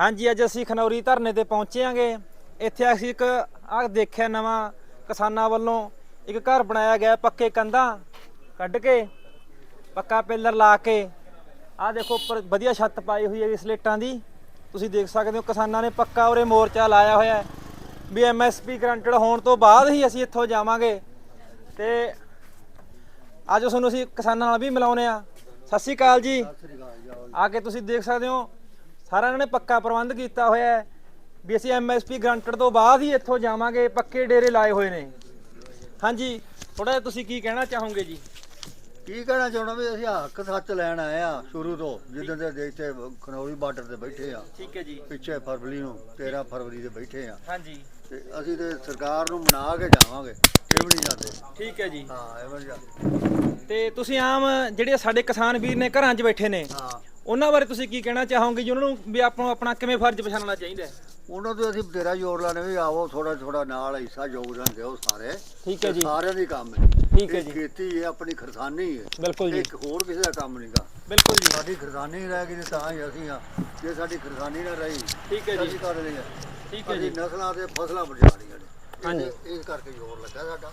ਹਾਂਜੀ, ਅੱਜ ਅਸੀਂ ਖਨੌਰੀ ਧਰਨੇ ਤੇ ਪਹੁੰਚੇ ਆਂਗੇ ਇੱਥੇ ਅਸੀਂ ਇੱਕ, ਆਹ ਦੇਖਿਆ ਨਵਾਂ ਕਿਸਾਨਾਂ ਵੱਲੋਂ ਇੱਕ ਘਰ ਬਣਾਇਆ ਗਿਆ ਪੱਕੇ ਕੰਧਾਂ ਕੱਢ ਕੇ, ਪੱਕਾ ਪਿੱਲਰ ਲਾ ਕੇ। ਆਹ ਦੇਖੋ, ਉੱਪਰ ਵਧੀਆ ਛੱਤ ਪਾਈ ਹੋਈ ਹੈ ਸਲੇਟਾਂ ਦੀ। ਤੁਸੀਂ ਦੇਖ ਸਕਦੇ ਹੋ, ਕਿਸਾਨਾਂ ਨੇ ਪੱਕਾ ਉਰੇ ਮੋਰਚਾ ਲਾਇਆ ਹੋਇਆ ਹੈ। ਵੀ ਐਮਐਸਪੀ ਗਰੰਟਡ ਹੋਣ ਤੋਂ ਬਾਅਦ ਹੀ ਅਸੀਂ ਇੱਥੋਂ ਜਾਵਾਂਗੇ। ਤੇ ਅੱਜ ਤੁਹਾਨੂੰ ਅਸੀਂ ਕਿਸਾਨਾਂ ਨਾਲ ਵੀ ਮਿਲਾਉਨੇ ਆ ਸਤਿ ਸ਼੍ਰੀ ਅਕਾਲ ਜੀ। ਆ ਕੇ ਤੁਸੀਂ ਦੇਖ ਸਕਦੇ ਹੋ ਸਾਰਾ ਇਹਨਾਂ ਨੇ ਪੱਕਾ ਪ੍ਰਬੰਧ ਕੀਤਾ ਹੋਇਆ ਹੈ ਵੀ ਅਸੀਂ ਐਮਐਸਪੀ ਗਰੰਟਡ ਤੋਂ ਬਾਅਦ ਹੀ ਇੱਥੋਂ ਜਾਵਾਂਗੇ ਪੱਕੇ ਡੇਰੇ ਲਾਏ ਹੋਏ ਨੇ। ਹਾਂਜੀ ਥੋੜਾ ਤੁਸੀਂ ਕੀ ਕਹਿਣਾ ਚਾਹੋਗੇ ਜੀ? ਕੀ ਕਹਿਣਾ ਚਾਹੁੰਦਾ ਵੀ ਅਸੀਂ ਹੱਕ ਸੱਚ ਲੈਣ ਆਏ ਆ ਸ਼ੁਰੂ ਤੋਂ ਜਿੱਦਾਂ ਦੇ ਦੇ ਇੱਥੇ ਖਨੌਰੀ ਬਾਰਡਰ ਤੇ ਬੈਠੇ ਆ ਠੀਕ ਹੈ ਜੀ। ਪਿੱਛੇ ਫਰਵਰੀ ਨੂੰ 13 ਫਰਵਰੀ ਦੇ ਬੈਠੇ ਆ ਹਾਂਜੀ। ਤੇ ਅਸੀਂ ਤੇ ਸਰਕਾਰ ਨੂੰ ਮਨਾ ਕੇ ਜਾਵਾਂਗੇ ਇਹ ਵੀ ਨਹੀਂ ਜਾਂਦੇ। ਠੀਕ ਹੈ ਜੀ। ਹਾਂ ਇਹ ਵੀ ਤੇ ਤੁਸੀਂ ਆਮ ਜਿਹੜੇ ਸਾਡੇ ਕਿਸਾਨ ਵੀਰ ਨੇ ਘਰਾਂ 'ਚ ਬੈਠੇ ਨੇ ਹਾਂ। ਉਹਨਾਂ ਬਾਰੇ ਤੁਸੀਂ ਕੀ ਕਹਿਣਾ ਚਾਹੋਗੇ ਜੀ? ਉਹਨਾਂ ਨੂੰ ਵੀ ਆਪਾਂ ਨੂੰ ਆਪਣਾ ਕਿਵੇਂ ਫਰਜ਼ ਪਛਾਣਨਾ ਚਾਹੀਦਾ ਹੈ? ਉਹਨਾਂ ਤੋਂ ਅਸੀਂ ਬਤੇਰਾ ਜ਼ੋਰ ਲਾਣੇ ਵੀ ਆਵੋ ਥੋੜਾ ਥੋੜਾ ਨਾਲ ਹਿੱਸਾ ਯੋਗਦਾਨ ਦਿਓ ਸਾਰੇ। ਠੀਕ ਹੈ ਜੀ। ਸਾਰਿਆਂ ਦੀ ਕੰਮ ਹੈ। ਠੀਕ ਹੈ ਜੀ। ਖੇਤੀ ਹੈ ਆਪਣੀ ਖਰਸਾਨੀ ਹੈ। ਬਿਲਕੁਲ ਜੀ। ਇੱਕ ਹੋਰ ਕਿਸੇ ਦਾ ਕੰਮ ਨਹੀਂਗਾ ਬਿਲਕੁਲ ਜੀ। ਸਾਡੀ ਖਰਸਾਨੀ ਰਹਿ ਗਈ ਤੇ ਤਾਂ ਹੀ ਅਸੀਂ ਆ। ਜੇ ਸਾਡੀ ਖਰਸਾਨੀ ਨਾ ਰਹੀ ਠੀਕ ਹੈ ਜੀ। ਅਸੀਂ ਕਰ ਲਈ ਠੀਕ ਹੈ ਜੀ। ਨਸਲਾਂ ਤੇ ਫਸਲਾਂ ਬਚਾਉਣੀਆਂ ਨੇ। ਹਾਂਜੀ। ਇਸ ਕਰਕੇ ਜ਼ੋਰ ਲੱਗਾ ਸਾਡਾ।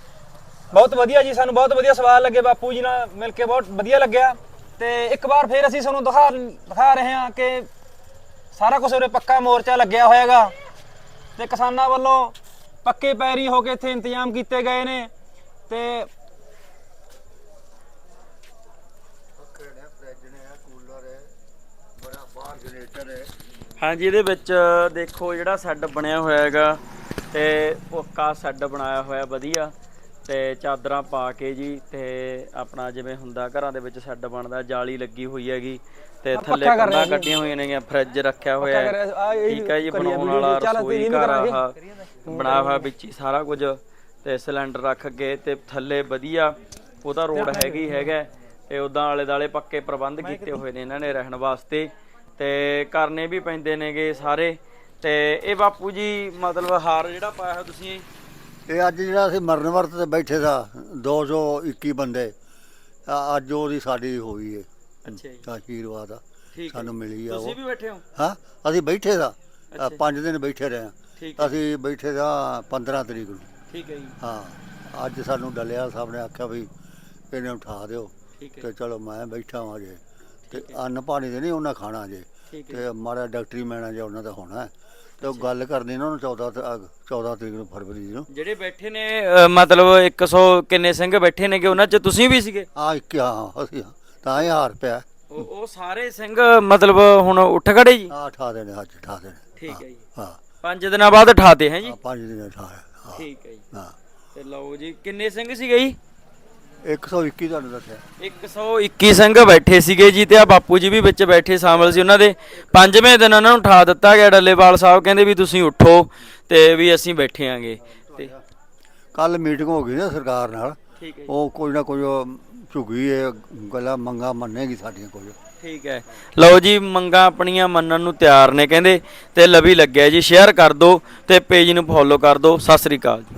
ਬਹੁਤ ਵਧੀਆ ਜੀ ਸਾਨੂੰ ਬਹੁਤ ਵਧੀਆ ਸਵਾਲ ਲੱਗੇ ਬਾਪੂ ਜੀ ਨਾਲ। ਮਿਲ ਕੇ ਬਹੁਤ ਵਧੀਆ ਲੱਗਿਆ। ਤੇ ਇੱਕ ਵਾਰ ਫੇਰ ਅਸੀਂ ਤੁਹਾਨੂੰ ਦਿਖਾ ਦਿਖਾ ਰਹੇ ਹਾਂ ਕਿ ਸਾਰਾ ਕੁਝ ਉਰੇ ਪੱਕਾ ਮੋਰਚਾ ਲੱਗਿਆ ਹੋਇਆਗਾ ਤੇ ਕਿਸਾਨਾਂ ਵੱਲੋਂ ਪੱਕੇ ਪੈਰੀ ਹੋ ਕੇ ਇੱਥੇ ਇੰਤਜ਼ਾਮ ਕੀਤੇ ਗਏ ਨੇ ਤੇ ਹਾਂਜੀ, ਇਹਦੇ ਵਿੱਚ ਦੇਖੋ ਜਿਹੜਾ ਸੈੱਡ ਬਣਿਆ ਹੋਇਆ ਹੈਗਾ ਤੇ ਪੱਕਾ ਸੈੱਟ ਬਣਾਇਆ ਹੋਇਆ, ਵਧੀਆ। ਤੇ ਚਾਦਰਾਂ ਪਾ ਕੇ ਜੀ ਤੇ ਆਪਣਾ ਜਿਵੇਂ ਹੁੰਦਾ ਘਰਾਂ ਦੇ ਵਿੱਚ ਸੈੱਡ ਬਣਦਾ ਜਾਲੀ ਲੱਗੀ ਹੋਈ ਹੈਗੀ ਤੇ ਥੱਲੇ ਜੀ। ਕੱਢੀਆਂ ਹੋਈਆਂ ਨੇਗੀਆਂ ਫ੍ਰਿਜ ਰੱਖਿਆ ਹੋਇਆ ਹੈ ਠੀਕ ਹੈ ਜੀ ਬਣਾਉਣ ਵਾਲਾ ਰਸੋਈ ਘਰ। ਆਹ ਬਣਾਇਆ ਹੋਇਆ ਵਿੱਚ ਹੀ ਸਾਰਾ ਕੁਝ ਤੇ ਸਿਲੰਡਰ ਰੱਖ ਕੇ ਤੇ ਥੱਲੇ ਵਧੀਆ ਉਹਦਾ ਰੋਡ ਹੈਗੀ ਹੈਗਾ ਤੇ ਉਦਾਂ ਆਲੇ ਦਾਲੇ ਪੱਕੇ ਪ੍ਰਬੰਧ ਕੀਤੇ ਹੋਏ ਨੇ ਇਹਨਾਂ ਨੇ ਰਹਿਣ ਵਾਸਤੇ ਤੇ ਕਰਨੇ ਵੀ ਪੈਂਦੇ ਨੇਗੇ ਸਾਰੇ ਤੇ ਇਹ ਬਾਪੂ ਜੀ ਮਤਲਬ ਹਾਰ ਜਿਹੜਾ ਪਾਇਆ ਹੋਇਆ ਤੁਸੀਂ ਇਹ ਅੱਜ ਜਿਹੜਾ ਅਸੀਂ ਮਰਨ ਵਰਤ ਤੇ ਬੈਠੇ ਦਾ 221 ਬੰਦੇ ਆ- ਅੱਜ ਉਹਦੀ ਸਾਡੀ ਹੋਈ ਹੈ ਅੱਛਾ ਜੀ। ਆਸ਼ੀਰਵਾਦ ਆ। ਠੀਕ ਹੈ। ਸਾਨੂੰ ਮਿਲੀ ਆ ਤੁਸੀਂ ਉਹ ਵੀ ਬੈਠੇ ਹੋ? ਹਾਂ ਅਸੀਂ ਬੈਠੇ ਦਾ। ਅੱਛਾ। 5 ਦਿਨ ਬੈਠੇ ਰਹੇ। ਠੀਕ ਹੈ। ਅਸੀਂ ਬੈਠੇ ਦਾ 15 ਤਰੀਕ ਨੂੰ। ਠੀਕ ਹੈ ਜੀ। ਹਾਂ ਅੱਜ ਸਾਨੂੰ ਡੱਲਿਆ ਸਾਹਿਬ ਨੇ ਆਖਿਆ ਵੀ ਇਹਨੂੰ ਉਠਾ ਦਿਓ। ਠੀਕ ਹੈ। ਤੇ ਚਲੋ ਮੈਂ ਬੈਠਾ ਹਾਂ ਜੇ। ਤੇ ਠੀਕ ਅੰਨ ਪਾਣੀ ਦੇ ਨਹੀਂ ਉਹਨਾਂ ਖਾਣਾ ਜੇ। ਠੀਕ ਹੈ। ਤੇ ਮਾੜਾ ਡਾਕਟਰੀ ਮੈਣਾ ਜੇ ਉਹਨਾਂ ਦਾ ਹੋਣਾ। ਹੈ। ਤੇ ਉਹ ਗੱਲ ਕਰਨੀ ਨਾ ਉਹਨੂੰ 14 ਤ- ਅਹ 14 ਤਰੀਕ ਨੂੰ ਫਰਵਰੀ ਨੂੰ। ਜਿਹੜੇ ਬੈਠੇ ਨੇ ਅ, ਮਤਲਬ 100 ਕਿੰਨੇ ਸਿੰਘ ਬੈਠੇ ਨੇਗੇ ਉਹਨਾਂ 'ਚ ਤੁਸੀਂ ਵੀ ਸੀਗੇ? ਆ ਇੱਕ ਹਾਂ ਅਸੀਂ ਤਾਂ ਹੀ ਹਾਰ ਪਿਆ। ਉਹ ਉਹ ਸਾਰੇ ਸਿੰਘ ਮਤਲਬ ਹੁਣ ਉੱਠ ਖੜੇ ਜੀ? ਆ ਠਾ ਦੇਣੇ ਅੱਜ ਠਾ ਦੇਣੇ। ਠੀਕ ਹੈ ਜੀ। ਹਾਂ ਪੰਜ ਦਿਨਾਂ ਬਾਅਦ ਉਠਾਤੇ ਹੈ ਜੀ? ਆ ਪੰਜ ਦਿਨ ਠਾ ਹਾਂ। ਠੀਕ ਹੈ ਜੀ। ਹਾਂ। ਤੇ ਲਓ ਜੀ ਕਿੰਨੇ ਸਿੰਘ ਸੀਗੇ ਜੀ? 121 ਤੁਹਾਨੂੰ ਦੱਸਿਆ। 121 ਸਿੰਘ ਬੈਠੇ ਸੀਗੇ ਜੀ ਤੇ ਆ ਬਾਪੂ ਜੀ ਵੀ ਵਿੱਚ ਬੈਠੇ ਸ਼ਾਮਲ ਸੀ ਉਹਨਾਂ ਦੇ। ਪੰਜਵੇਂ ਦਿਨ ਉਹਨਾਂ ਨੂੰ ਉਠਾ ਦਿੱਤਾ ਗਿਆ ਡੱਲੇਵਾਲ ਸਾਹਿਬ ਕਹਿੰਦੇ ਵੀ ਤੁਸੀਂ ਉੱਠੋ ਤੇ ਵੀ ਅਸੀਂ ਬੈਠੇ ਆਂਗੇ। ਤੇ ਕੱਲ ਮੀਟਿੰਗ ਹੋ ਗਈ ਨਾ ਸਰਕਾਰ ਨਾਲ। ਠੀਕ ਹੈ ਉਹ ਕੋਈ ਨਾ ਕੋਈ ਉਹ ਝੁਗੀ ਇਹ ਗੱਲਾਂ ਮੰਗਾ ਮੰਨੇਗੀ ਸਾਡੀਆਂ ਕੁਝ। ਠੀਕ ਹੈ। ਲਓ ਜੀ ਮੰਗਾ ਆਪਣੀਆਂ ਮੰਨਣ ਨੂੰ ਤਿਆਰ ਨੇ ਕਹਿੰਦੇ ਤੇ ਲਵੀ ਲੱਗਿਆ ਜੀ। ਸ਼ੇਅਰ ਕਰ ਦਿਓ ਤੇ ਪੇਜ ਨੂੰ ਫੋਲੋ ਕਰ ਦਿਓ। ਸਤਿ ਸ੍ਰੀ ਅਕਾਲ ਜੀ।